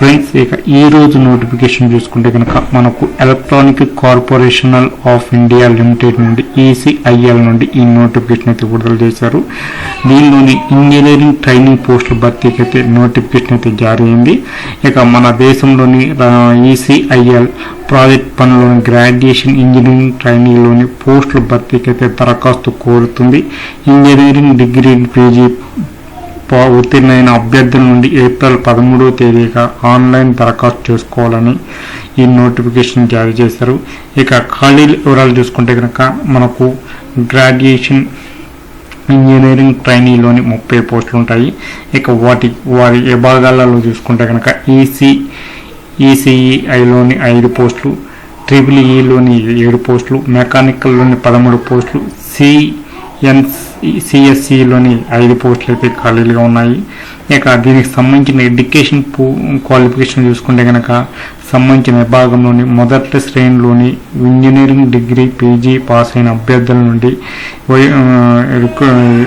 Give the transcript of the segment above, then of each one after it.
Friends ఇక ఈ రోజు నోటిఫికేషన్ చూసుకుంటే కనుక మనకు electronic corporation of India limited నుండి ఈసీఐఎల్ నుండి ఈ నోటిఫికేషన్ అయితే విడుదల చేశారు. దీనిలోని ఇంజనీరింగ్ ట్రైనింగ్ పోస్టుల భర్తీకి అయితే నోటిఫికేషన్ అయితే జారీ అయింది. ఇక మన దేశంలోని ఈసీఐఎల్ ప్రాజెక్ట్ పనులోని గ్రాడ్యుయేషన్ ఇంజనీరింగ్ ట్రైనింగ్లోని పోస్టుల భర్తీకి అయితే దరఖాస్తు కోరుతుంది. ఇంజనీరింగ్ డిగ్రీ పీజీ ఉత్తీర్ణైన అభ్యర్థుల నుండి ఏప్రిల్ పదమూడవ తేదీగా ఆన్లైన్ దరఖాస్తు చేసుకోవాలని ఈ నోటిఫికేషన్ జారీ చేశారు. ఇక ఖాళీల వివరాలు చూసుకుంటే కనుక మనకు గ్రాడ్యుయేషన్ ఇంజనీరింగ్ ట్రైనీలోని ముప్పై పోస్టులు ఉంటాయి. ఇక వాటి వారి విభాగాలలో చూసుకుంటే కనుక ఈసీ ఈసీఈఐలోని ఐదు పోస్టులు ట్రిపుల్ ఈలోని ఏడు పోస్టులు మెకానికల్లోని పదమూడు పోస్టులు సిఎన్ సిఎస్సిలోని ఐదు పోస్టులు అయితే ఖాళీలుగా ఉన్నాయి. ఇక దీనికి సంబంధించిన ఎడ్యుకేషన్ క్వాలిఫికేషన్ చూసుకుంటే కనుక సంబంధించిన విభాగంలోని మొదటి శ్రేణిలోని ఇంజనీరింగ్ డిగ్రీ పీజీ పాస్ అయిన అభ్యర్థుల నుండి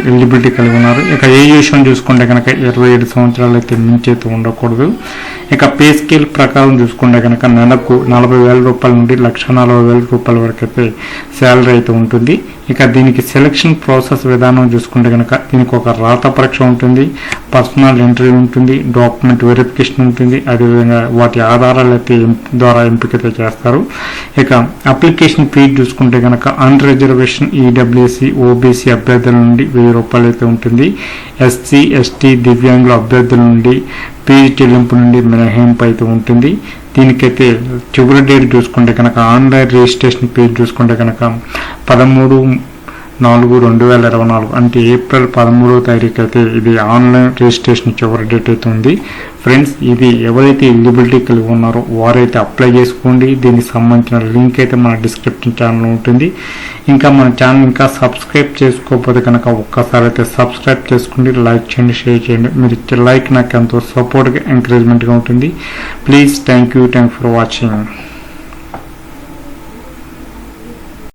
ఎలిజిబిలిటీ కలిగి ఉన్నారు. ఇక ఏ విషయం చూసుకుంటే కనుక ఇరవై ఏడు సంవత్సరాలు అయితే మించైతే ఉండకూడదు. ఇక పే స్కేల్ ప్రకారం చూసుకుంటే కనుక నెలకు నలభై వేల రూపాయల నుండి లక్ష నలభై వేల రూపాయల వరకు అయితే శాలరీ అయితే ఉంటుంది. ఇక దీనికి సెలక్షన్ ప్రాసెస్ విధానం చూసుకుంటే కనుక దీనికి ఒక రాత పరీక్ష ఉంటుంది. పర్సనల్ ఇంటర్వ్యూ ఉంటుంది డాక్యుమెంట్ వెరిఫికేషన్ ఉంటుంది అదేవిధంగా వాటి ఆధారాలు అయితే ఎంప్- ద్వారా ఎంపికతో చేస్తారు. ఇక అప్లికేషన్ ఫీ చూసుకుంటే కనుక అన్ రిజర్వేషన్ ఈడబ్ల్యూసి ఓబీసీ అభ్యర్థుల నుండి వెయ్యి రూపాయలు అయితే ఉంటుంది. ఎస్సీ ఎస్టీ దివ్యాంగుల అభ్యర్థుల నుండి ఫీజు చెల్లింపు నుండి మినహాయింపు అయితే ఉంటుంది. దీనికైతే చివరి డేట్ చూసుకుంటే కనుక ఆన్లైన్ రిజిస్ట్రేషన్ పేజ్ చూసుకుంటే కనుక పదమూడు నాలుగు రెండు వేల ఇరవై నాలుగు అంటే ఏప్రిల్ పదమూడవ తారీఖు అయితే ఇది ఆన్లైన్ రిజిస్ట్రేషన్ చివరి డేట్ అయితే ఉంది. ఫ్రెండ్స్ ఇది ఎవరైతే ఎలిజిబిలిటీ కలిగి ఉన్నారో వారైతే అప్లై చేసుకోండి. దీనికి సంబంధించిన లింక్ అయితే మన డిస్క్రిప్షన్ ఛానల్ ఉంటుంది. ఇంకా మన ఛానల్ ఇంకా సబ్స్క్రైబ్ చేసుకోకపోతే కనుక ఒక్కసారి అయితే సబ్స్క్రైబ్ చేసుకోండి లైక్ చేయండి షేర్ చేయండి. మీరు ఇచ్చే లైక్ నాకు ఎంతో సపోర్ట్గా ఎంకరేజ్మెంట్గా ఉంటుంది. Please thank you thank for watching.